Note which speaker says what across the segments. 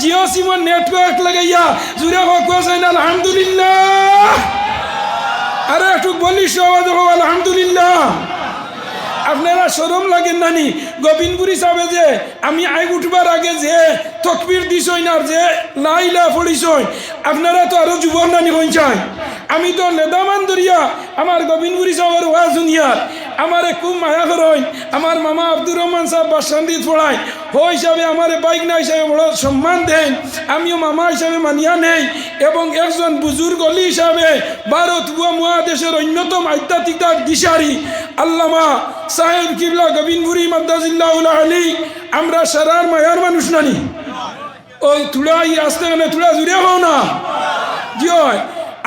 Speaker 1: Jio Simar network লাগাইয়া জুড়ে হোক আলহামদুলিল্লাহ। আরে একটু বলিস আলহামদুলিল্লাহ। আপনারা সরম লাগেন নানি। গোবিন্দপুরি সাবে যে, আমি আই উঠবার আগে যে, তকবির দিছই না যে লাইলা পড়িছই। আপনারা তো আরও যুবক নানি হইছাই আমি তো লেদামান দরিয়া, আমার গোবিন্দপুরি সাহেবের ওয়াজ দুনিয়ার আমারে খুব মায়া করেন। আমার মামা আব্দুর রহমান সাহেব বাসান্দিত পড়ায়। হো হিসাবে আমার বাইক না হিসাবে বড় সম্মান দেন। আমিও মামা হিসাবে মানিয়া নেই। এবং একজন বুজুর্গ অলি হিসাবে ভারত মহাদেশের অন্যতম আধ্যাত্মিকতার দিশারি আল্লামা সাহেব কিবলা গোবিন্দপুরি মাদ্দাজিল্লাহ আলী, আমরা সারার মায়ার মানুষ নানি। ওই তুলা ই আসতে গেলে তুলা জুড়ে হও না। জি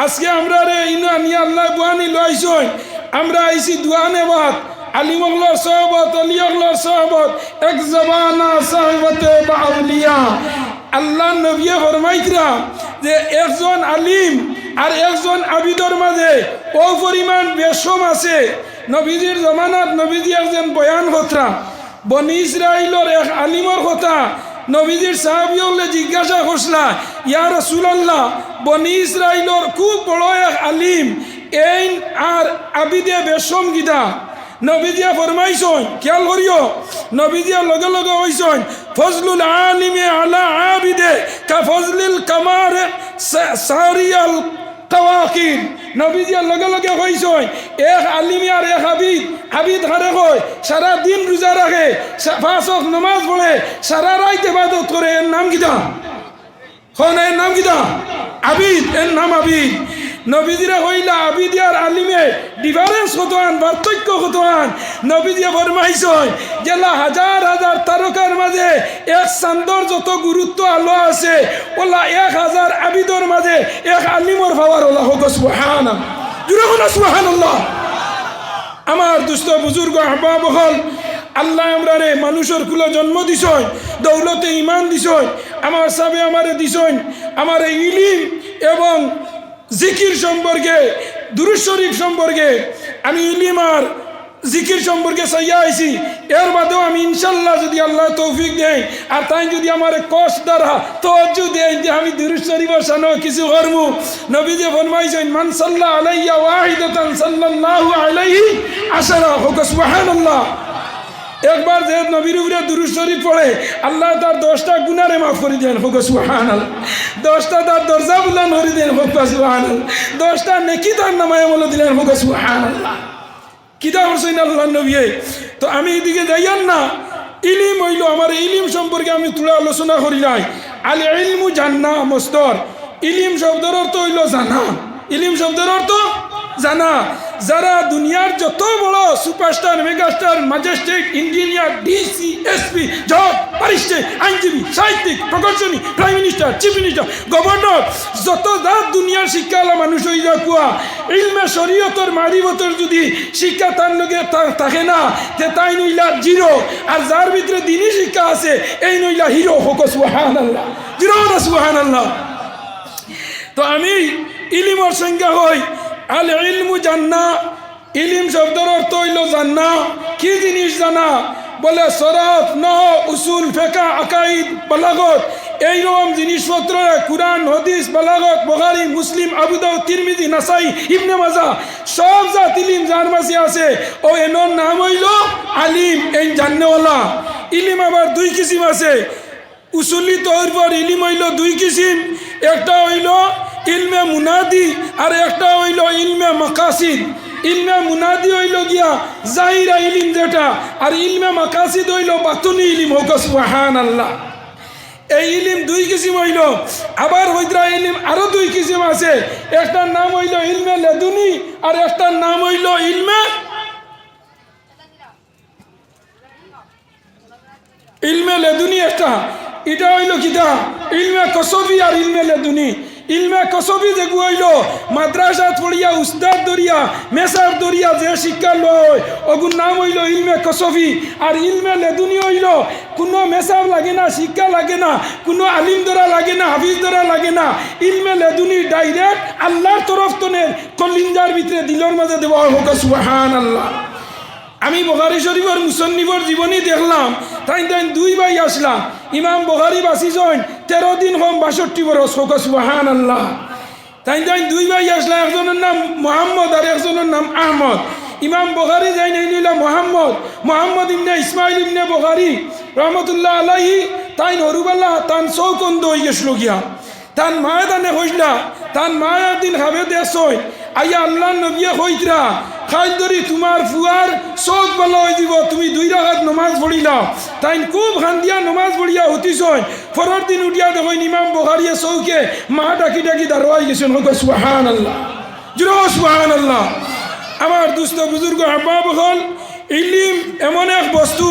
Speaker 1: আজকে আমরা রে ইনা নিয়ে আল্লাহ বুয়ানি লইছই। আমরা আইছি দুয়ানে বাদ, আলিমগলর সহবত, অলিয়গলর সহবত, এক জবানা সাহবতে বাউলিয়া আল্লাহ নবিয়ে ফরমাইতরা যে একজন আলিম আর একজন আবিদর মাঝে ও পরিমাণ বেশম আছে। নবীজির জমানাত নবীজি একজন বয়ান কথা, বনি ইসরাইলর এক আলিমর কথা নবীজির সাহাবিয়লে জিজ্ঞাসা করছিলা ইয়া রসুলাল্লাহ বনি ইসরাইলর খুব বড় এক আলিম এই আর আবিদে বেশম গিদা? নবীজিয়া ফরমাইছন খেয়াল করিও নবীজিয়া লগে লগে হইছন ফজলুল আলিমে আলা আবিদে কা ফজলিল কামার সারিয়াল তাওয়াকিল। নবীজিয়া লগে লগে কইছই, এক আলিমি আর এক হাবিদ হাবিদ হারে কয় সারা দিন রোজা রাখে ওয়াক্ত নামাজ পড়ে, সারা রাত ইবাদত করে, এর নাম কিতা হন এর নাম কিতা আবিদ, এর নাম আবিদ। নবীজিরা হইলা আবিদ আর আলিমে ডিফারেন্স কত আন পার্থক্য কত আন নবীজিয়া ফরমাইছয় জেলা হাজার হাজার তারকার মাঝে এক চান্দর যত গুরুত্ব আলো আছে, ওলা এক হাজার আবিদর মাঝে এক আলিমর ভাবার ওলা হোক সুহান সুহান আমার দুস্থ বুজুর্গ আহবাব হল আল্লাহ আমরারে মানুষের কুলে জন্ম দিছয় দৌলতে ইমান দিছয় আমার সাবে আমারে দিছয় আমার ইলিম এবং জিকির সম্পর্কে দুরুজ শরীফ সম্পর্কে, আমি ইলিম আর জিকির সম্পর্কে চাইয়া আইছি। এর বাদেও আমি ইনশাল্লাহ যদি আল্লাহ তৌফিক দেয় আর তাই যদি আমার কষ দ্বারা তজ্জু দেয় যে আমি শরীফ সানো কিছু করমু নবী যে ফরমাইছেন, মান সাল্লাহ আলাইয়া ওয়াহিদাতান সাল্লাল্লাহু আলাইহি আশারা হোক সুবহানাল্লাহ। একবার যে নবীর উপরে দুরুজ শরীফ পড়ে, আল্লাহ তার দশটা গুনারে মাফ করে দেন, হোক সুহান দশটা তার দরজা বুলান করে দেন, হোক সুহান দশটা নেকি তার নামায় বলে দিলেন, হোক সুহান কিতা করছেন আল্লাহ নবী? তো আমি এদিকে যাইয়ান না। ইলিম হইল আমার ইলিম সম্পর্কে আমি তুলে আলোচনা করি নাই। আল ইলমু জান্না, মস্তর। ইলিম শব্দের অর্থ হইল জানা। ইলিম শব্দের অর্থ জানা, যারা দুনিয়ার যত বড় superstar megastar majestic engineer DC SP জজ ব্যারিস্টার আইনজীবী, সাহিত্যিক, প্রকৌশলী prime minister chief minister governor যত যার দুনিয়ার শিক্ষাওয়ালা মানুষ হয়ে যা কুয়া ইলমে শরীয়তর মারিবতর যদি শিক্ষা তার লগে থাকে না, তে তাই নইলা জিরো আর যার ভিতরে দিনই শিক্ষা আছে, এই নইলা হিরো হোক সুহান আল্লাহ জিরো সুহান আল্লাহ তো আমি ইলিমর সংজ্ঞা হই আল ইলমু জান্না, ইলিম শব্দের অর্থ হইল জান্না। কি জিনিস জানা? বলে সরাফ নহ, উসুল ফেকা আকাইদ বালাগত। এইরকম জিনিসপত্র, কুরআন, হদিস, বালাগত, বখারি, মুসলিম আবুদাউ তিরমিজি, নাসাই, ইবনে মাজা সব জাত ইলিম যার আছে। ও এনর নাম হইল আলিম, এই জান্নেওয়ালা। ইলিম আবার দুই কিসিম আছে। উসুলি তৈর পর ইলিম হইল দুই কিসিম। একটা হইল ইলমে মুনাদি, আর একটা হইল ইলমে মাকাসিদ। ইলমে মুনাদি হইল গিয়া জাহিরা ইলিম যেটা, আর ইলমে মাকাসিদ হইল বাতুনি ইলিম। হোক সুহান আল্লাহ এই ইলিম দুই কিসিম হইল। আবার হইদ্রা ইলিম আরও দুই কিসিম আছে। একটার নাম হইল ইলমে লেদুনি, আর একটার নাম হইল ইলমে ইলমে লেদুনি একটা। এটা হইল কিতা? ইলমে কসবি আর ইলমে লেদুনি। ইলমে কসবি যে হইল মাদ্রাসাত পড়িয়া, উস্তাদ দরিয়া মেসার দরিয়া যে শিক্ষা লয় ওগুর নাম হইল ইলমে কসবি। আর ইলমে লেদুনি হইল, কোনো মেসাব লাগে না, শিক্ষা লাগে না, কোনো আলিম ধরা লাগে না, হাফিজ ধরা লাগে না। ইলমে লেদুনি ডাইরেক্ট আল্লাহর তরফ তনের কলিঞ্জার ভিতরে দিলর মাঝে দেওয়া হোক সুহান আল্লাহ আমি বখারি শরীফর মুসন্নিফর জীবনী দেখলাম, তাই তাই দুই ভাই আসলাম। ইমাম বখারি বাসি জইন তেরো দিন হম বাষট্টি বরস হোক সুবাহান আল্লাহ তাই তাই দুই ভাই আসলাম একজনের নাম মোহাম্মদ আর একজনের নাম আহমদ। ইমাম বখারি যাই নাই নিলাম মোহাম্মদ। মোহাম্মদ ইমনে ইসমাইল ইমনে বখারি, রহমতুল্লাহ আলাহি তাই নরুবাল্লাহ তান চৌকন্দ হয়ে গেছিল গিয়া। তান মায়ে দানে হইলা, তান মায়ের দিন খাবে দেশ আইয়া আল্লাহ নবিয়ে হইতরা খাই ধরি তোমার ফুয়ার চোখ হয়ে দিব। তুমি দুই রাখাত নমাজ পড়িলাও তাই খুব হান্দিয়া নমাজ পড়িয়া হতিস পরের দিন উঠিয়া দেখো ইমাম বহারিয়া চৌকে মা ডাকি ডাকি দাঁড়াই গেছেন হোক সুহান আল্লাহ জুড়ো সুহান আল্লাহ আমার দুস্থ বুজুর্গ আব্বা হল, ইলিম এমন এক বস্তু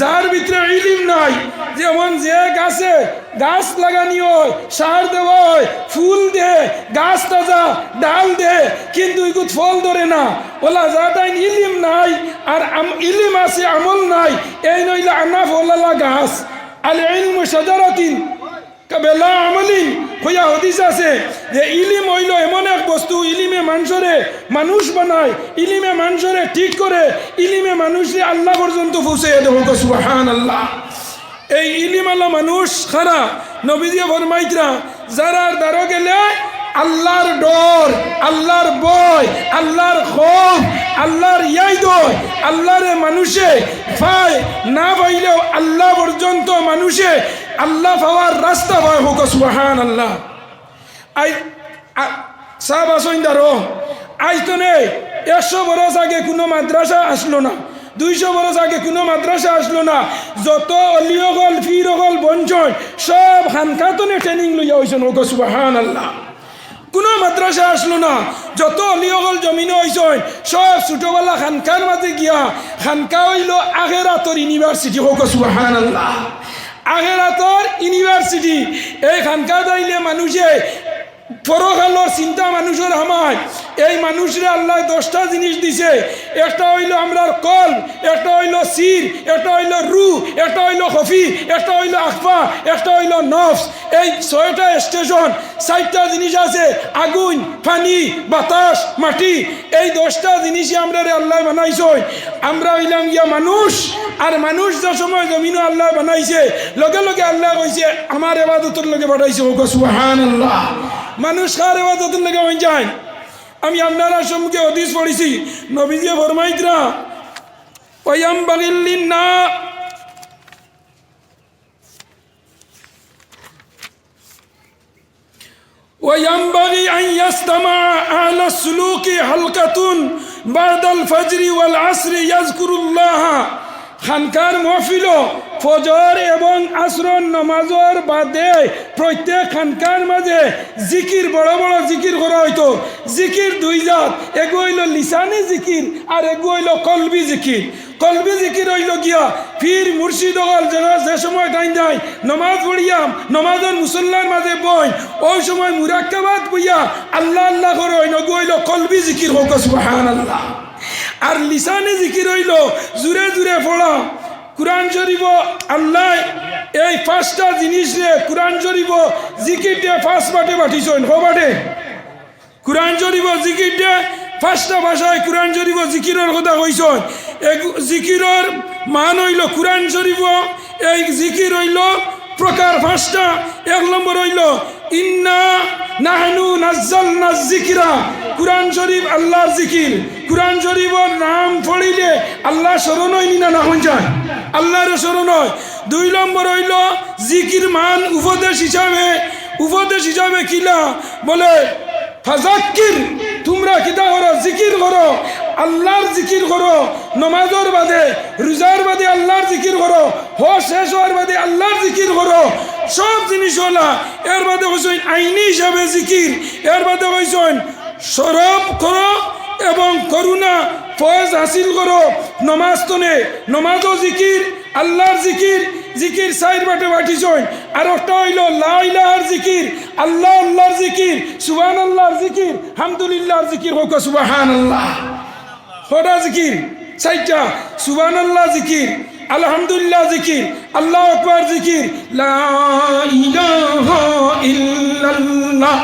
Speaker 1: যার ভিতরে ইলিম নাই যেমন যে গাছে গাছ লাগানি হয় সার দেওয়া হয় ফুল দে, গাছ তাজা, ডাল দে, কিন্তু এগুলো ফল ধরে না। ওলা যা তাই ইলিম নাই, আর ইলিম আছে, আমল নাই, এই নইলে আনা ফলালা গাছ। আল ইলম সাজারাতিন বেলা আমলিন, হইয়া হদিস আছে যে ইলিম হইল এমন এক বস্তু, ইলিমে মানুষরে মানুষ বানায়, ইলিমে মানুষরে ঠিক করে, ইলিমে মানুষে আল্লাহ পর্যন্ত পৌঁছে দেবো সুহান আল্লাহ এই ইলিম আল্লাহ মানুষ খারা নবীজিয়া ফরমাইতরা যারা দ্বারা গেলে আল্লাহর ডর, আল্লাহর বয় আল্লাহর খোফ আল্লাহর ইয়াই দয় আল্লাহর মানুষে পায় না পাইলেও আল্লাহ পর্যন্ত মানুষে আল্লাহ পাওয়ার রাস্তা পায় হোক সুহান আল্লাহ আই সাহ বাসইন্দারো আজ তো একশো বরস আগে কোনো মাদ্রাসা আসলো না। দুইশো বরস আগে কোনো মাদ্রাসা আসলো না। যত অলিয়গল ফিরগল বঞ্চন সব হানখাতনে ট্রেনিং লইয়া হয়েছেন হোক সুবাহান আল্লাহ কোনো মাদ্রাসা আসলো না। যত অলিয়গল জমিন হয়েছেন সব ছোটবেলা খানকার মাঝে গিয়া খানকা হইল আগেরাতর ইউনিভার্সিটি হোক সুবাহান আল্লাহ আগেরাতর ইউনিভার্সিটি এই খানকা যাইলে মানুষে পরকালর চিন্তা মানুষের আমায় এই মানুষরে আল্লাহ দশটা জিনিস দিছে। একটা হইল আমরার কল একটা হইল সির, একটা হইল রু একটা হইল খফি একটা হইল আখফা, একটা হইল নফস। এই ছয়টা স্টেশন, চারটা জিনিস আছে, আগুন, পানি, বাতাস, মাটি। এই দশটা জিনিসই আমরা রে আল্লাহ বানাইছ আমরা হইলাম গিয়া মানুষ, আর মানুষ যে সময় জমিন আল্লাহ বানাইছে, লগে লগে আল্লাহ কইছে, আমার এবাদতের লগে বানাইছে হোক সুহান আল্লাহ মানুষ কার এবাদতের লগে হয়ে যায় আমি আপনারা সম্মুখে হদিস পড়েছি নবীজিয়ে ফরমাইতরা ওয়াম বাগিল্লিন না وينبغي أن يستمع أهل السلوك حلقة بعد الفجر والعصر يذكر الله খানকার মহফিল ফজর এবং আসরন নমাজর বাদে প্রত্যেক খানকার মাঝে জিকির, বড় বড় জিকির করা হইতো। জিকির দুই জাত এগু হইল লিসানি জিকির আর এগু হইল কলবি জিকির। কলবি জিকির হইল গিয়া ফির মুর্শিদ হল যে সময় টাইম যায় নমাজ পড়িয়াম, নমাজের মুসল্লার মাঝে বই, ওই সময় মুরাক্কাবাদ বইয়া আল্লাহ আল্লাহ করে হইল কলবি জিকির হোক আল্লাহ আর লিসানে জিকির হইল জুড়ে জুড়ে পড়া। কোরআন শরীফ আল্লাহ এই পাঁচটা জিনিস রে কোরআন শরীফ জিকির দিয়ে ফার্স্ট পাটে পাঠিয়েছেন। হো বাটে কোরআন শরীফ জিকির দিয়ে পাঁচটা ভাষায় কোরআন শরীফ জিকিরের কথা কইছেন। জিকিরের মান হইল কোরআন শরীফ এই জিকির হইল প্রকার পাঁচটা। এক নম্বর হইল, ইন্না নাহনু নাজ্জালনা জিকিরা। কোরআন শরীফ আল্লাহর জিকির। কোরআন শরীফের নাম পড়িলে আল্লাহ স্মরণ হয়নি না না যায়? আল্লাহর স্মরণ হয়। দুই নম্বর হইল জিকির মান উপদেশ হিসাবে। উপদেশ হিসাবে কিলা বলে, ফাজাক্কির, তোমরা কিতা করো? জিকির করো। আল্লাহর জিকির করো। নমাজর বাদে, রোজার বাদে আল্লাহর জিকির করো। হ শেষ হওয়ার বাদে আল্লাহর জিকির করো। সব জিনিস হলা। এর বাদে কইছেন আইনি হিসাবে জিকির। এর বাদে কইছেন সরব করো। এবং করুণা, ফয়েজ হাসিল করো। নমাজ তনে নমাজও জিকির, আল্লাহর জিকির জিকির সাইড বাটে বাটিছইন আর একটা হইল লা ইলাহার জিকির আল্লাহ আল্লাহর জিকির সুবহান আল্লাহর জিকির, হামদুলিল্লাহর জিকির, হোক সুবহান আল্লাহ কটা জিকির? চারটা। সুবহান আল্লাহ জিকির, আলহামদুলিল্লাহ জিকির, আল্লাহ আকবার জিকির। লা ইলাহা ইল্লাল্লাহ,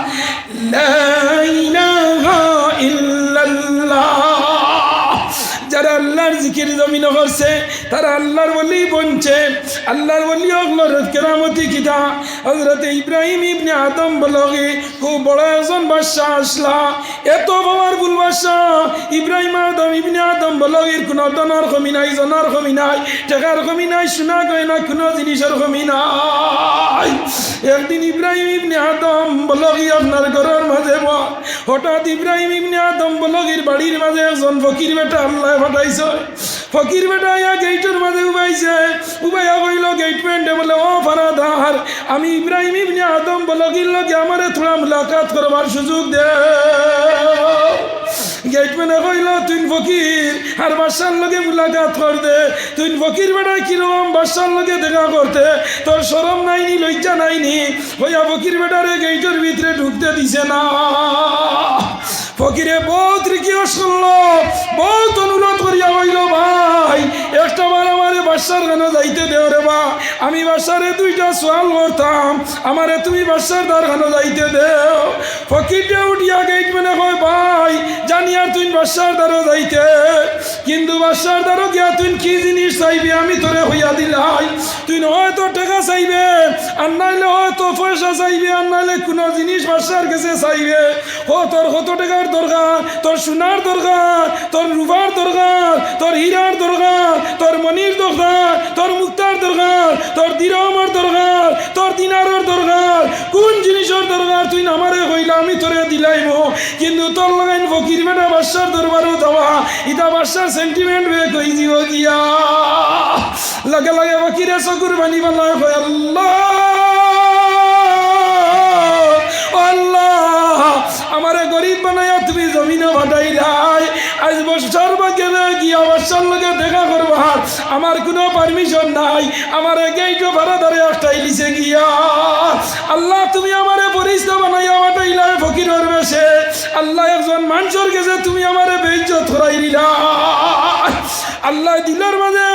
Speaker 1: লা ইলাহা জিকির জমিন করছে তারা আল্লাহর বলি বনছে। আল্লাহর বলি অগলর কেরামতি কিতা। হজরত ইব্রাহিম ইবনে আদম বলগে খুব বড় একজন বাদশাহ আসলা। এত পাওয়ারফুল বাদশাহ। ইব্রাহিম আদম ইবনে আদম বলগের কোনো দনর কমি নাই, জনার কমি নাই টাকার কমি নাই, সোনা গয়না কোনো জিনিসের কমি নাই। একদিন ইব্রাহিম ইবনে আদম বলগি, আপনার ঘরের মাঝে হঠাৎ ইব্রাহিম ইবনে আদম বলগির বাড়ির মাঝে একজন ফকির বেটা আল্লাহ ফাটাইছে ফকির বেটা ইয়া গেটের মাঝে উবাইছে। উবাইয়া কইল গেট প্যান্টে বলে, ও ফারাদার, আমি ইব্রাহিম ইবনে আদম বলগির লগে আমারে থোড়া মুলাকাত করবার সুযোগ দে। গেটম্যানে কইল, তুই ফকির, আর বাদশার লগে মুলাকাত করতে তুই ফকির বেটা কীরকম বাদশার লগে দেখা করতে? তোর সরম নাইনি, লজ্জা নাইনি? হইয়া ফকির বেটারে গেটের ভিতরে ঢুকতে দিছে না। ফকিরে বহুত রিকোয়েস্ট করল, বহুত অনুরোধ করিয়া কইল ভাই, একটা বার আমারে কেন যাইতে দেও রে বা আমি বাদশারে দুইটা সোয়াল করতাম আমারে তুমি কেন যাইতে দেও। ফকিরটা উঠিয়া মানে ভাই, জানি আর তুই দ্বারও যাইতে। কিন্তু দ্বারও গিয়া তুই কি জিনিস চাইবি আমি তোরে হইয়া দিলাই। তুই হয়তো টাকা চাইবে, আর নাইলে হয়তো পয়সা চাইবে, আর নাইলে কোনো জিনিস বাদশার কাছে চাইবে। ও তোর কত টাকার দরকার? তোর সোনার দরকার? তোর রূপার দরকার? তোর হীরার দরকার, তোর মনির দরকার, তোর মুক্তার দরকার, তোর দিরহমার দরকার, তোর দিনারের দরকার, কোন জিনিসের দরকার? তুই আমারে কইলা আমি তোরে দিলাইব। কিন্তু তোর লাগাইন ফকির বেটা বাদশার দরবারও যাওয়া, ইটা বাদশার সেন্টিমেন্ট বে কই দিব গিয়া? লগে লগে ফকিরে চকুর বানি কয় আল্লাহ। আল্লাহ, আমারে গরিব বানাইয়া তুমি জমিনে ভাটাইলাই আজ বছর বাগে গিয়া বছর লোকে দেখা করবা? আমার কোনো পারমিশন নাই। আমার গেইটো ভাড়া ধরে একটাই লিছে গিয়া। আল্লাহ, তুমি আমারে পরিষ্ঠ বানাইয়া ভাটাইলাই ফকিরের বেশে। আল্লাহ, একজন মানুষের কাছে তুমি আমারে বেইজ্জত করাই দিলা। আল্লাহ দিলের মাঝে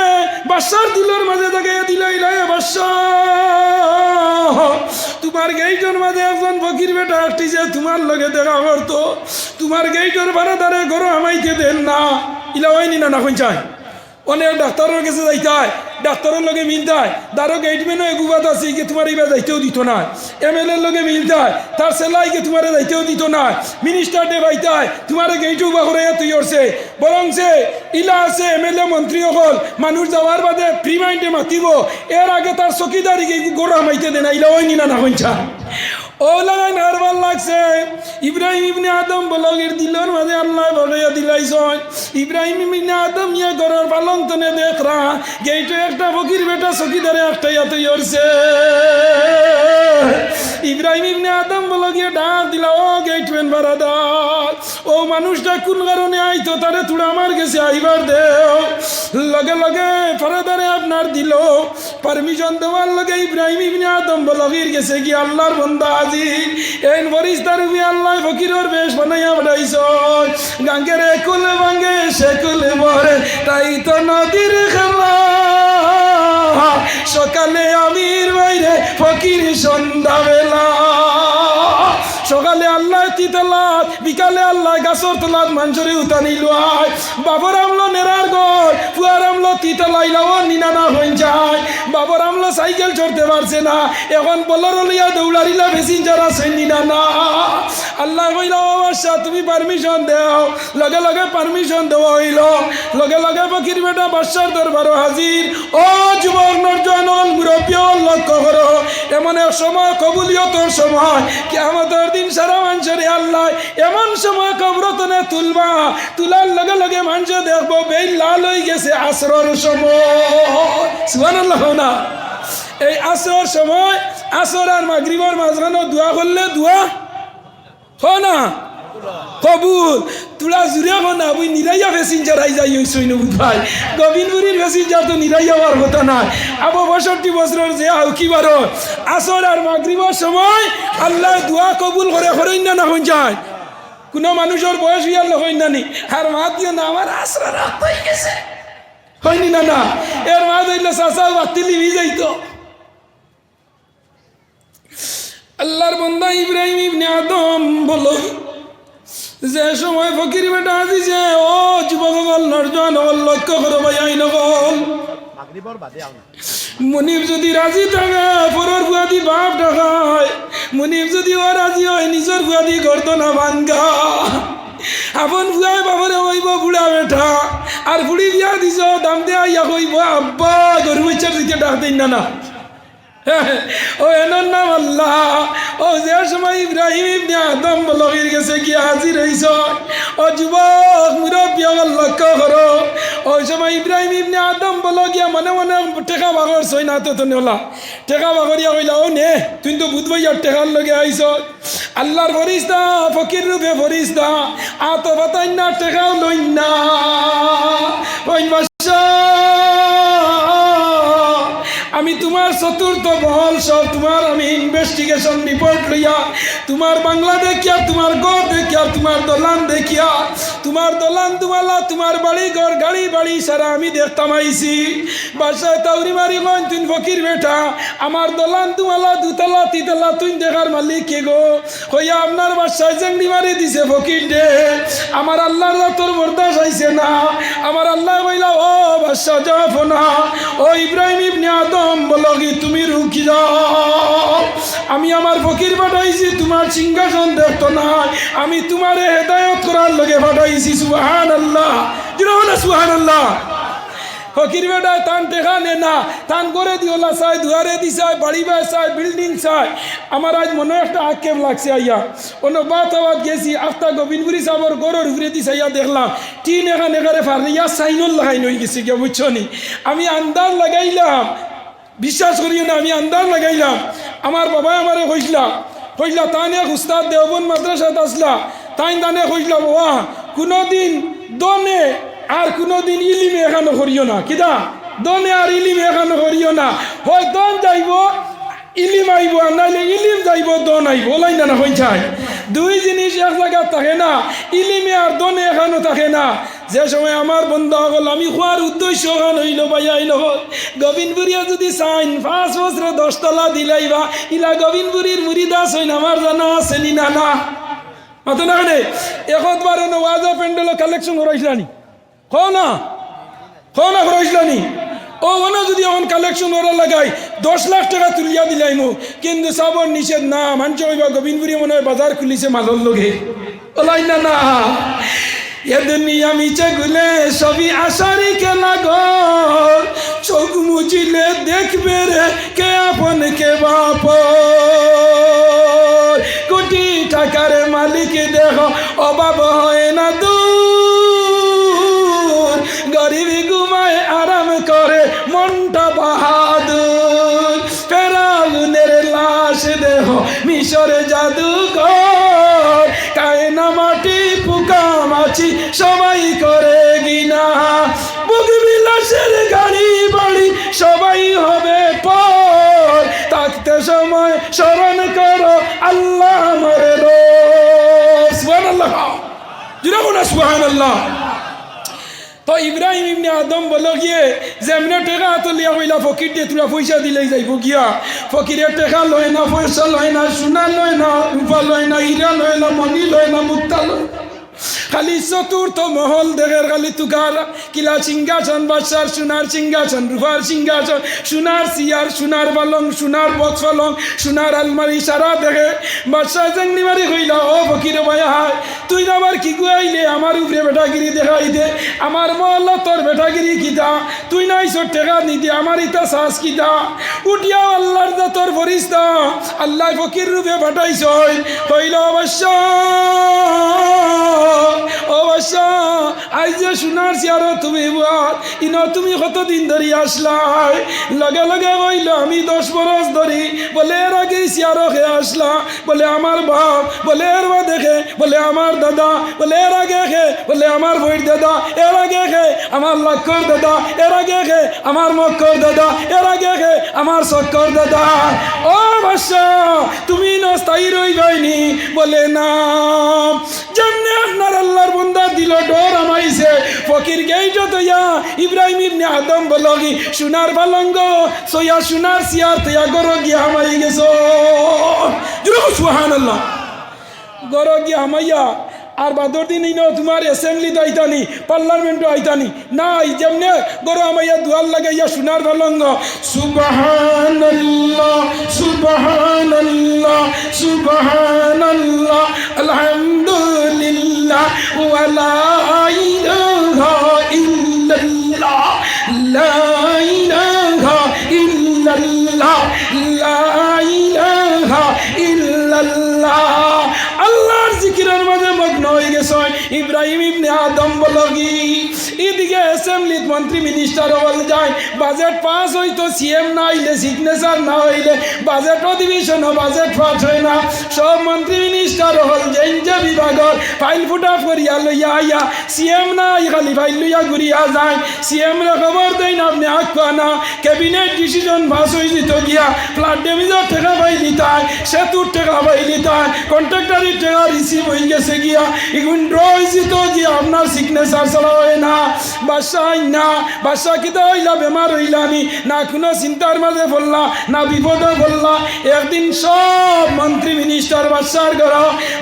Speaker 1: বাসার দিলের মাঝে তাকে দিলাই বাসা তোমার গেইটের মাঝে একজন ফকির বেটা আসছে তোমার লগে দেখা করতো। তোমার গেইটের ভাড়া দাঁড়ে ঘর আমাইতে দেন না। ইলা হয়নি না না চাই। অনেক ডাক্তারের কাছে যাইতে হয়। ডাক্তারের লগে মিলতে হয় তারও গেটম্যানও এগুবাদ আছে কি তোমার এইবার যাইতেও দিত না। এম এল এর লগে মিলতে হয় তার সেলাইকে তোমার যাইতেও দিত না। মিনিস্টার ডে বাইতে হয় তোমার গেইটও বা করে তুই করছে বরং সে, ইলা আছে এম এল এ মন্ত্রী হল, মানুষ যাওয়ার বাদে ফ্রি মাইন্ডে মাতিব। এর আগে তার চকিদারিকে গোড়া মাইতে দেনা, ইলা ওই নিনা না হইছা ও লাগাই নারবার লাগছে। ইব্রাহিম ইবনে আদম বলগের দিলর মাঝে আল্লাহ বড়াইয়া দিলাইছয় ইব্রাহিম ইবনে আদম ইয়া ঘরের পালং তনে দেখরা গেইটে একটা ফকির বেটা চকিদারে একটা ইয়াতে ইয়রছে ইব্রাহিম ইবনে আদম বলগিয়ে ডাক দিলা, ও গেটম্যান বারাদার ও মানুষটা কোন কারণে আইতো? তারে তুড়া আমার গেছে আইবার দেও। লগে লগে ফরাদারে আপনার দিল। পারমিশন দেওয়ার লগে ইব্রাহিম ইবনে আদম বলগির গেছে কি আল্লাহর বন্দা আজি এন ফরিস্তার উবি আল্লাহ ফকিরের বেশ বানাইয়া বাড়াইছ গাঙ্গের একুল ভাঙ্গে সেকুল মরে, তাই তো নদীর খেলা। সকালে আমির বাইরে ফকির সন্ধ্যাবেলা। সকালে আল্লাহ তিতলাত, বিকালে আল্লাহ গাছর তলাত মানুষরে উতানি লয় বাবর আমলো নেরার ঘর পুয়ার আমলো তিতলাইলাও নিনানা হয়ে যায়। বাবর আমলো সাইকেল চড়তে পারছে না, এখন বলর লইয়া দৌড়ারিলা প্যাসেঞ্জার আছে নিনানা আল্লাহ কইলা ও তুমি পারমিশন দেও। লগে লগে পারমিশন দেওয়া হইল। লগে লগে ফকির বেটা বাদশার দরবার হাজির। ও যুবক নর্জন মুরব্বী লক্ষ্য করো, এমন এক সময় কবুলিয়তর সময় কি আমাদের দিন সারা মানুষের আল্লাহ এমন সময় কবরতনে তুলবা। তুলার লগে লগে মানুষ দেখব বেই লাল হয়ে গেছে আসরর সময়। সুবহানাল্লাহ না? এই আসর সময়, আসর আর মাগরিবর মাঝখানে দোয়া করলে দোয়া হ না? কবুল। তুলা জুড়ে না, বুই নিরাইয়া প্যাসেঞ্জার আই যাই ওই ভাই। গোবিন্দপুরীর তো নিরাইয়া হওয়ার কথা না আবো পঁয়ষট্টি বছরের যে আসর আর সময় আল্লাহ দোয়া কবুল করে না না যায়। কোনো মানুষের বয়স হইয়ার হইন না নি। আর মা দিয়ে না, আমার আশ্রা রাত হয়ে গেছে। হয়নি না না। এর মা চাষা বাতিলি হয়ে যাইতো। আল্লাহর বন্দা ইব্রাহিম ইবনে আদম বলো। যে সময় ফকির বেটা দিছে, ও যুবকসকল নরজন লক্ষ্য করো ভাই, আইন মুনিব যদি রাজি থাকে, পরের বুয়াদি বাপ ঢাকায়। মুনিব যদি ও রাজি হয়, নিজের বুয়াদি গর্দনা ভাঙ্গা। আপন বুয়াই বাবরে হইব বুড়া বেটা। আর বুড়ি বিয়া দিছ, দাম দেয়া ইয়া হইব, আব্বা, গরু ইচ্ছার দিতে ডাক দিন না না। ও, এনার নাম আল্লাহ। ও, যে সময় ইব্রাহিম ইবনে আদম বলগির গেছে কি হাজির হইছ, ও যুবক, মুরব্বী, আমার লক্ষ্য করো। ওই সময় ইব্রাহিম ইবনে আদম বলো মনে মনে টেকা বাগর সই না তো নেলা টেকা বাগরিয়া কইলা, ও নে, তুই তো বুধ বইয়ার টেকার লগে আইছ আল্লাহর ফরিস্তা ফকির রূপে ফরিস্তা আত বাতাই না টেকাও লই না ওই চতুর্থ বহল সব তোমার, আমি ইনভেস্টিগেশন রিপোর্ট লইয়া, তোমার বাংলা দেখিয়া, তোমার গড় দেখিয়া, তোমার দলান দেখিয়া, তোমার দলান দুমালা, তোমার বাড়ি ঘর, গাড়ি বাড়ি সারা আমি দেখতাম আইছি। বাসায় তাউরি মারি গন তুই ফকির বেটা, আমার দলান দুমালা, দুতলা, তিতলা তুই দেখার মালিক কে গো? হইয়া আপনার বাসায় জেংড়ি মারি দিছে ফকির দে। আমার আল্লাহর তোর বরদাস আইছে না। আমার আল্লাহ কইলা ও বাদশাহ যাফ না ও ইব্রাহিম ইবনে আদম বলো কি তুমি রুকি যাও। আমি আমার ফকির পাঠাইছি, তোমার সিংহাসন দেখতো না আমি তোমারে হেদায়ত করার লগে পাঠাইছি সুহান আল্লাহ সুহান আল্লাহ ফকির বেটা, তান টেকা নে। না তান করে দিওলা চাই, দুয়ারে দি চাই, বাড়ি বাই চাই, বিল্ডিং চাই। আমার আজ মনে একটা আক্ষেপ লাগছে আইয়া। অন্য বাত আবাদ গেছি, আফতা গোবিন্দপুরি সাবর গরুর ঘুরে দি চাইয়া দেখলাম, টিন এখানে এখানে ফারলে ইয়া সাইনুল লাগাই নই গেছি কে বুঝছ নি? আমি আন্দাজ লাগাইলাম। বিশ্বাস করিও না, আমি আন্দাজ লাগাইলাম। আমার বাবা আমারে কইসলা, কইলা এক উস্তাদ দেওবন মাদ্রাসাত আসলা। তাই তানে কইসলা, বাবা, কোনোদিন দনে আর কোনোদিন ইলিমে এখানো করিও না। কিদা? দনে আর ইলিমে এখানো করিও না। হয় দন যাইব ইলিম আইব নাইলে ইলিম যাইব, দন আইব, ওলাই না না হইছাই দুই জিনিস এক জায়গা থাকে না, ইলিমে আর দনে এখানে থাকে না। যে সময় আমার বন্ধ হল, আমি খোয়ার উদ্দেশ্য খান হইল বাইয়াই নহল গোবিন্দপুরিয়া যদি চাইন, পাঁচ বছরে দশতলা দিলাইবা, ইলা গোবিন্দপুরীর মুড়িদাস হইন আমার জানা আছে নি না না। মাতো না কানে? একতবার ওয়াজা প্যান্ডেল কালেকশন করাইছিলানি কো না? কো না করাইছিলানি ও ওনা যদি এখন কালেকশন ওরা লাগাই দশ লাখ টাকা তুলিয়া দিলাই কিন্তু সাবর নিষেধ না, মানছ হইবা গোবিন্দপুরি মনে হয় বাজার খুলিছে মালর লগে। ওলাই না না। এ দুনিয়া মিছে গুলে সবই আশারি খেলা গো চোখ মুচিলে দেখবে রে কে আপন, কে বাপ কোটি টাকার মালিক দেহ অভাব হয় না মিশরে জাদুঘর, কায়না মাটি পুকা মাছি সবাই করে গিনা। বুক বিলাসের গাড়ি বাড়ি সবাই হবে পর। থাকতে সময় স্মরণ করো আল্লাহ মরে সুহান আল্লাহ জুড়ে না সুহান আল্লাহ তো ইব্রাহিম ইবনে আদম বলো গিয়ে যেমনে টেকা তুলিয়া হইলা ফকির দিয়ে তোরা পয়সা দিলেই যাইব গিয়া ফকিরের টেকা লয় না, পয়সা লয় না, সোনা লয় না, রূপা লয় না, হীরা লয় না, মণি লয় না, মুক্তা লয় না। খালি চতুর্থ মহল দেখের খালি তুকার কিলা সিংহাসন, বাদশার সোনার সিংহাসন, রূপার সিংহাসন, সোনার সিয়ার, সোনার পালং, সোনার বক্স পালং, সোনার আলমারি সারা দেখে বাদশাহ জাংনি মারি কইলা, ও ফকির ভাই হায় তুই আবার কি গুয়াইলে? আমার উপরে বেটাগিরি দেখাই দে। আমার মহল্লা তোর বেটাগিরি কিতা তুই নাই সব টেকা নিদি, আমার ইতা শ্বাস কিতা উঠিয়া দা তোর ফরিস্তা আল্লাহ ফকির রূপে পাঠাইছ কইল, অবশ্য অবশ্য, আজ যে সোনার চেয়ারো তুমি বাদ ইন তুমি কতদিন ধরি আসলাই? লগে লগে কইল, আমি দশ বরস ধরি, বলে এর আগে চেয়ারো খেয়ে আসলা। বলে আমার বাপ, বলে এর বা দেখে, বলে আমার দাদা, বলে এর আগে খে বলে আমার বইর দাদা, এর আগে খে আমার লক্ষ্যর দাদা, এর আগে খে আমার মক্কর দাদা, এর আগে খে আমার চক্কর দাদা। ও বাসা তুমি না স্থায়ী রই যায়নি বলে না যেমনি আপনার আল্লাহর বন্দা দিল ডর আমাইছে, ফকির গেইটা তো ইয়া ইব্রাহিম ইবনে আদম বলগি, সোনার পালঙ্গ, সইয়া সোনার সিয়ার তৈয়া গরো গিয়া আমাই গেছো। সুহান আল্লাহ গরো গিয়া আমাইয়া আর বাদর দিন ইনো তোমার অ্যাসেম্বলিতে আইতানি পার্লামেন্টও আইতানি। নাই, যেমনে গরো আমাইয়া দুয়ার লাগাইয়া সোনার ভালঙ্গ সুবহানাল্লাহ সুবহানাল্লাহ সুবহানাল্লাহ, আলহামদুলিল্লাহ ওয়ালা ইলাহা ইল্লাল্লাহ, লা ইলাহা ইল্লাল্লাহ, লা ইলাহা ইল্লাল্লাহ। মগ্ন হয় ইব্রাহিম ইবনে আদম বলগি এদিকে অ্যাসেম্বলিত মন্ত্রী মিনিস্টার বল যায় বাজেট পাস হইতো সিএম না হইলে সিগনেচার না হইলে বাজেট অধিবেশন বাজেট পাস হয় না। সব মন্ত্রী মিনিস্টার হল যেন যে বিভাগর ফাইল ফুটা করিয়া লইয়া আইয়া সিএম না আই খালি ফাইল লইয়া ঘুরিয়া যায়। সিএম রে খবর দেন, আপনি আঁকা না। ক্যাবিনেট ডিসিশন পাস হয়ে যেত গিয়া ফ্লাড ড্যামেজের টাকা পাইলি তাই, সেতুর টাকা পাইলি তাই কন্ট্রাক্টারের টাকা রিসিভ হয়ে গেছে গিয়া, এখন ড্র হয়ে যেত গিয়া আপনার সিগনেচার ছাড়া হয় না। বাসা না বাসা কিতা হইলা বেমার হইলানি না কোনো চিন্তার মাঝে বললা, না বিপদে বললা। একদিন সব মন্ত্রী মিনিস্টার বাসার ঘর,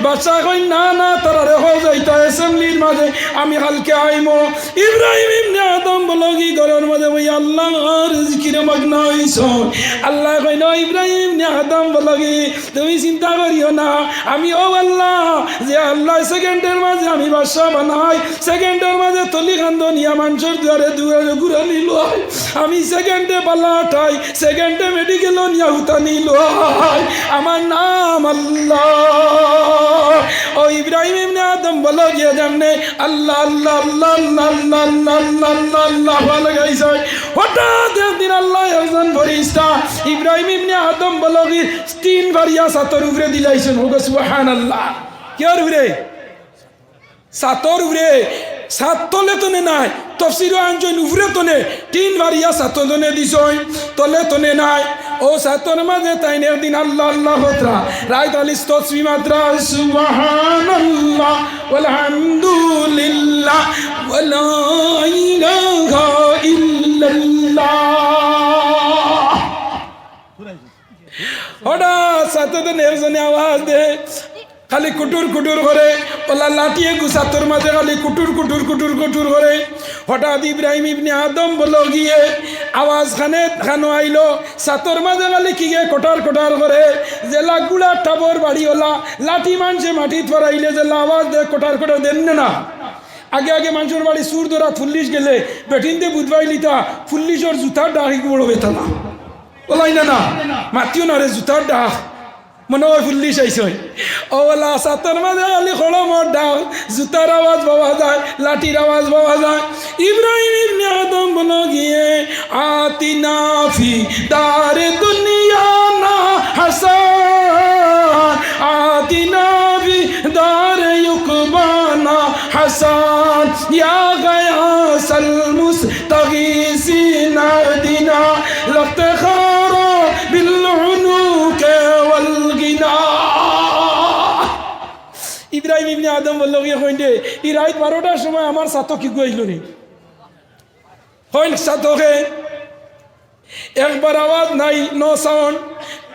Speaker 1: বাসা কই না না, তারা রেখো যাইতা অ্যাসেম্বলির মাঝে আমি হালকে আইমো। ইব্রাহিম ইবনে আদম বলো কি ঘরের মাঝে ওই আল্লাহর জিকিরে মগ্ন হইছ। আল্লাহ কই না, ইব্রাহিম ইবনে আদম বলো তুমি চিন্তা করিও না। আমি, ও আল্লাহ, যে আল্লাহ সেকেন্ডের মাঝে আমি বাসা বানাই সেকেন্ডের মাঝে তলি খান্দ নিয়া মানুষের দুয়ারে দুয়ারে ঘুরে নিল আমি সেকেন্ডে পাল্লা ঠাই সেকেন্ডে মেডিকেলও নিয়া হুতা নিল আমার নাম আল্লাহ ও ইব্রাহিম ইবনে আদম বলো গিয়ে যেমনে আল্লাহ আল্লাহ আল্লাহ আল্লাহ আল্লাহ আল্লাহ আল্লাহ ভালো গাইছে হঠাৎ একদিন আল্লাহ একজন ফরিস্তা ইব্রাহিম ইবনে আদম বলো কি তিন বারিয়া সাতর উপরে দিলাইছেন হোক সুহান আল্লাহ কিয়র উপরে সাতর উপরে সাত তলে তনে নাই, তফসির আনছেন উপরে তনে তিন বারিয়া সাত তনে দিছই তলে তনে নাই। ও সাতর মাঝে তাই একদিন আল্লাহ আল্লাহ হতরা রায় আলি তসবি মাত্রা সুবহানাল্লাহ আলহামদুলিল্লাহ ওয়ালা ইলাহা ইল্লাল্লাহ। হঠাৎ তো একজনে আওয়াজ দে খালি কুটুর কুটুর করে, ওলা লাঠিয়ে গুসাতর মাঝে খালি কুটুর কুটুর কুটুর কুটুর করে। হঠাৎ ইব্রাহিম ইবনে আদম বলো গিয়ে আওয়াজ খানে খানো আইলো সাতর মাঝে খালি কি গে কটার কটার করে। যে লাগুলা টাবর বাড়ি ওলা, লাঠি মানছে মাটিত পরাইলে যে আওয়াজ দে কটার কটার দেন না আগে আগে মানুষের বাড়ি সুর ধরা ফুল্লিশ গেলে বেঠিনতে বুধবাই লিতা, ফুল্লিশর জুতার ডাকি বড় বেতালা। ওলাই না না, মাতিও না রে জুতার ডাক মনে হয় ফুল্লি চাইছই। ওলা সাতর মাঝে আলি খড়ো মর ডাং জুতার আওয়াজ পাওয়া যায়, লাঠির আওয়াজ পাওয়া যায়। ইব্রাহিম ইবনে আদম বলো গিয়ে আতি নাফি তার দুনিয়া না হাসান আতি নাফি দার ইউকবানা হাসান, ইয়া গায়া সালমুস তাগিসিনা দিনা লক্ত ইব্রাহিম ইবনে আদম বলল গিয়ে হইন্ডে ই রাত বারোটার সময় আমার সাতো কি গইল নি হইন সাতকে। একবার আওয়াজ নাই, ন সাউন্ড।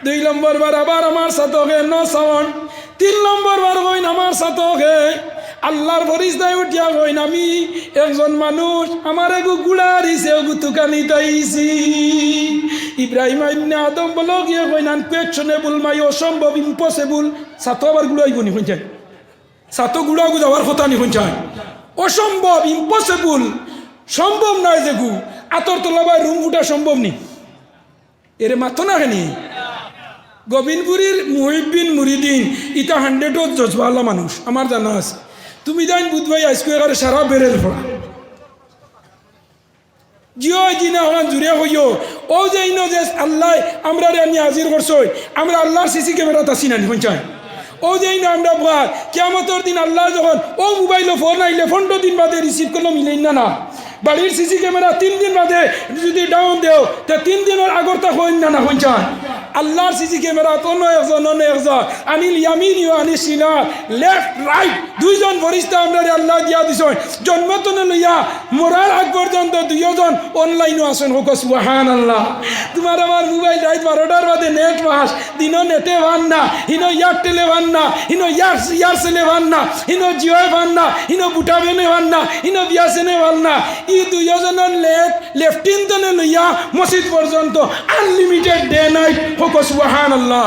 Speaker 1: দুই নম্বর বার আবার আমার সাতকে, ন সাউন্ড। তিন নম্বর বার হইন আমার সাতকে। আল্লাহর ফরিস্তায় উঠিয়া হইন আমি একজন মানুষ, আমার এগু গুড়া দিছে এগু তুকানি তাইছি। ইব্রাহিম ইবনে আদম বলো গিয়ে হইন আনকুয়েকশনেবল মাই অসম্ভব ইম্পসিবল সাতো আবারগুলো আইব নি হইন সাতো গুড়া গু যাওয়ার কথা নি হইন অসম্ভব ইম্পসিবল সম্ভব নয় দেখু আতর তোলাবাই রুম উঠা সম্ভব নি। এরে মাথো না হেনি। গোবিন্দপুরীর মুহিবিন মুরিদিন ইটা হান্ড্রেডও জজবালা মানুষ, আমার জানা আছে। তুমি জান বুধবাই আজকে এগারে সারা বেড়ের পড়া। জিও জিনা হলান জুড়ে হইও। ও যে ইনো যে আল্লাহ আমরা আমি হাজির করছই আমরা আল্লাহর সিসি ক্যামেরাত আসি না পঞ্চায় ও যেই না আমরা বাদ কেমতর দিন আল্লাহ যখন ও মোবাইল ফোন আইলে, ফোনটা দিন বাদে রিসিভ করল মিলেন না না। বাড়ির সিসি ক্যামেরা তিন দিন বাদে যদি ডাউন দেও, তা তিন দিনের আগর তা হইন না না হইন আল্লাহর সিসি ক্যামেরা অন্য একজন অন্য একজন। আনিল ইয়ামিন ইউ আনিল সিনার লেফট রাইট দুইজন ফরিস্তা আমরা আল্লাহ দিয়া দিছেন। জন্মতনে লইয়া মরার আগ পর্যন্ত দুইজন অনলাইনও আসেন হোক সুহান আল্লাহ তোমার আমার মোবাইল রাইত বারোটার বাদে নেট মাস দিনও নেটে ভান না। হিনো এয়ারটেলে ভান না। হিনো ইয়ার ইয়ারসেলে ভান না। হিনো জিওয়ে ভান না। হিনো বুটাবেনে ভান না। হিনো বিয়াসেনে ভান না। ই দুইজনের লেট লেফটিনতনে লইয়া মসজিদ পর্যন্ত আনলিমিটেড ডে নাইট হোক সুহান আল্লাহ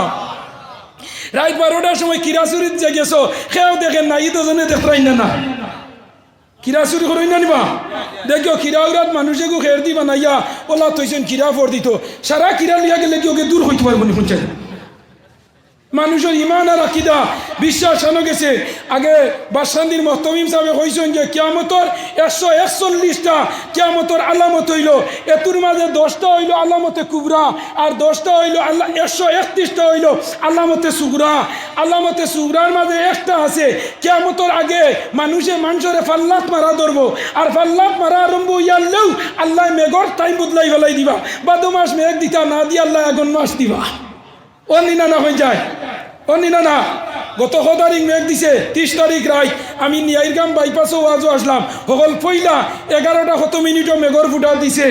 Speaker 1: রাত বারোটার সময় কিরাচুরিত যে গেছো? সেও দেখেন না ই দুজনে দেখাই না না। কিরা করে না নিবা? দেখো কিরা উরাত মানুষে গো খের দিবা নাইয়া ওলা তৈছেন কিরা ফর দিত। সারা কিরা লিয়া গেলে কি ওকে দূর হইতে পারব নি শুনছেন মানুষের ইমান আর আকিদা বিশ্বাস আনো গেছে। আগে বাসান্দির মহতমিম সাহেব কইছেন যে, কিয়ামতর একশো একচল্লিশটা কিয়ামতর আলামত হইল। এতুর মাঝে দশটা হইল আলামতে কুবরা আর দশটা হইল আল্লাহ একশো একত্রিশটা হইল আলামতে সুগরা। আলামতে সুগরার মাঝে একটা আছে, কিয়ামতর আগে মানুষে মানুষের ফাল্লাত মারা ধরবো। আর ফাল্লাত মারা আরম্ভ ইয়ারলেও আল্লাহ মেঘর টাইম বদলাই ফেলাই দিবা। বাদো মাস মেঘ দিতা, না দিয়ে আল্লাহ আগুন মাস দিবা। ও নিনা না হয়ে যায়। ও নিনা না গত ছ তারিখ মেঘ দিছে, ত্রিশ তারিখ রায়। আমি নিয়াইরগাম বাইপাসও আজও আসলাম। সকল পইলা এগারোটা কত মিনিটও মেঘর ফুটা দিছে।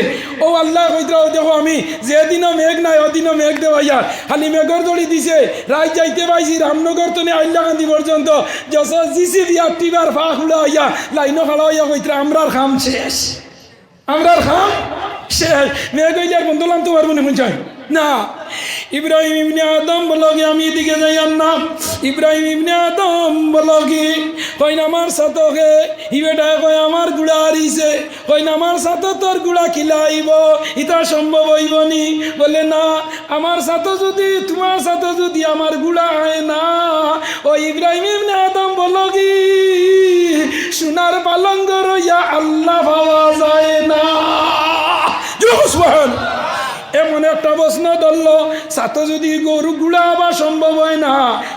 Speaker 1: ও আল্লাহ কইতরা দেখো আমি, যেদিনও মেঘ নাই ওদিনও মেঘ দেওয়াইয়া খালি মেঘর দড়ি দিছে। রায় যাইতে পাইছি, রামনগর তনে আইলাকান্দি পর্যন্ত। যশ জিসি দিয়া টিবার ফা খুলা হইয়া, লাইনও খাড়া হইয়া কইতরা, আমরার খাম শেষ। আমরার খাম শেষ। মেঘ হইলে বন্ধলাম তোমার মনে শুনছাই না। ইব্রাহিম ইবনে আদম বলগে আমি এদিকে যাই না। ইব্রাহিম ইবনে আদম বলগে কই না, আমার সাতকে? ইবেটা কই আমার গুড়া হারিছে কই না, আমার সাত, তোর গুড়া খিলাইব ইটা সম্ভব হইব নি। বলে, না, আমার সাথ যদি, তোমার সাথ যদি আমার গুড়া হয় না। ও ইব্রাহিম ইবনে আদম বলগি সোনার পালঙ্গ রইয়া আল্লাহ পাওয়া যায় না। সুবহান এমন একটা প্রশ্ন ধরল সাথে যদি গরু গুড়া হওয়া সম্ভব হয় না,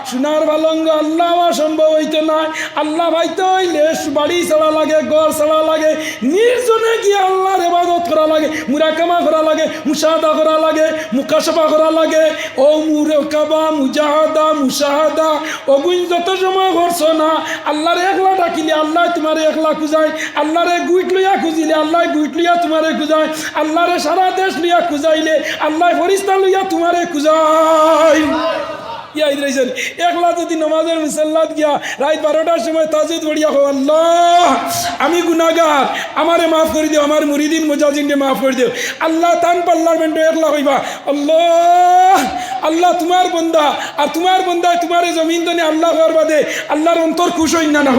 Speaker 1: সোনার ভালঙ্গ আল্লাহ হওয়া সম্ভব হইতে না, আল্লাহ ভাই ভাইতে হইলে বাড়ি ছাড়া লাগে, ঘর ছাড়া লাগে, নির্জনে গিয়ে আল্লাহর এবাদত করা লাগে, মুরাকামা করা লাগে, মুসাহাদা করা লাগে, মুকাশফা করা লাগে, ও মুরকাবা, মুজাহাদা, মুসাহাদা অগুন যত সময় করছ না আল্লাহর একলা ডাকিলে আল্লাহ তোমার একলা খুঁজায়, আল্লাহরে গুইট লইয়া খুঁজিলে আল্লাহ গুইট লইয়া তোমারে খুঁজায়, আল্লাহরে সারা দেশ লইয়া খুঁজাইলে আল্লাহ ফরিস্তা লইয়া তোমারে ইদ্রাইছেন একলা যদি নমাজের গিয়া রাত বারোটার সময় তাজিদ বড়িয়া হো আল্লাহ, আমি আমারে মাফ করে দিও, আমার মুরিদিন মুজাজিনকে মাফ করে দিও। আল্লাহ তান পাল্লার মেন্টো একলা হইবা। আল্লাহ আল্লাহ তোমার বন্দা, আর তোমার বন্দায় তোমার জমিন তনে আল্লাহ হওয়ার বাদে আল্লাহর অন্তর খুশ হইন না না